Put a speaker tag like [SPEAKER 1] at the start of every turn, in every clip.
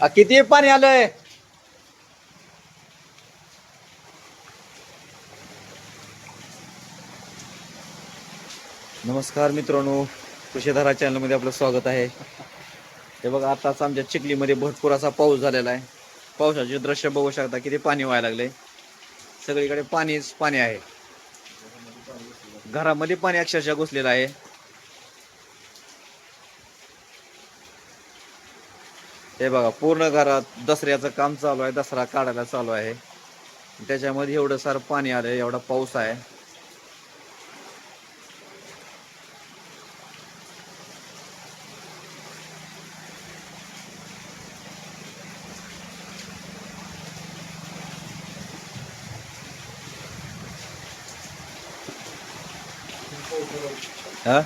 [SPEAKER 1] आ, किती पाणी आलंय? नमस्कार मित्रांनो कृषीधारा चॅनलमध्ये आपलं स्वागत आहे. हे बघा आताच आमच्या चिखलीमध्ये भरपूर असा पाऊस झालेला आहे. पावसाचे दृश्य बघू शकता किती पाणी व्हायला लागले सगळीकडे पाणीच पाणी आहे. घरामध्ये पाणी अक्षरशः घुसलेलं आहे. हे बघा पूर्ण घरात दसऱ्याचं काम चालू आहे दसरा काढायला चालू आहे. त्याच्यामध्ये एवढं सारं पाणी आलं एवढा पाऊस आहे. हा?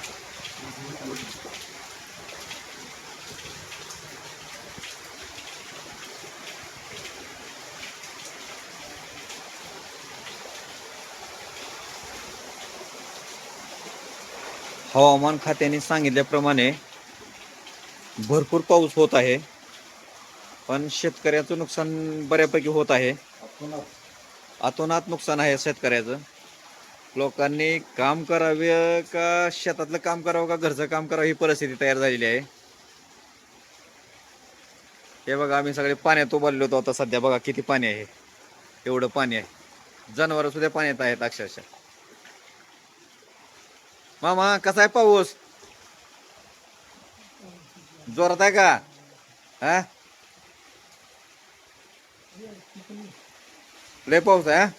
[SPEAKER 1] हवामान खात्याने सांगितल्याप्रमाणे भरपूर पाऊस होत आहे. पण शेतकऱ्याचं नुकसान बऱ्यापैकी होत आहे. आतोनात नुकसान आहे शेतकऱ्याचं. लोकांनी काम करावे का शेतातलं काम करावं का घरचं काम करावं ही परिस्थिती तयार झालेली आहे. हे बघा आम्ही सगळे पाण्यात उभारलो होतो आता सध्या बघा किती पाणी आहे. एवढं पाणी आहे. जनावरं सुद्धा पाण्यात आहेत अक्षरशः. मामा कसा आहे पाऊस? जोरात आहे का? हा? लय पाऊस आहे हा?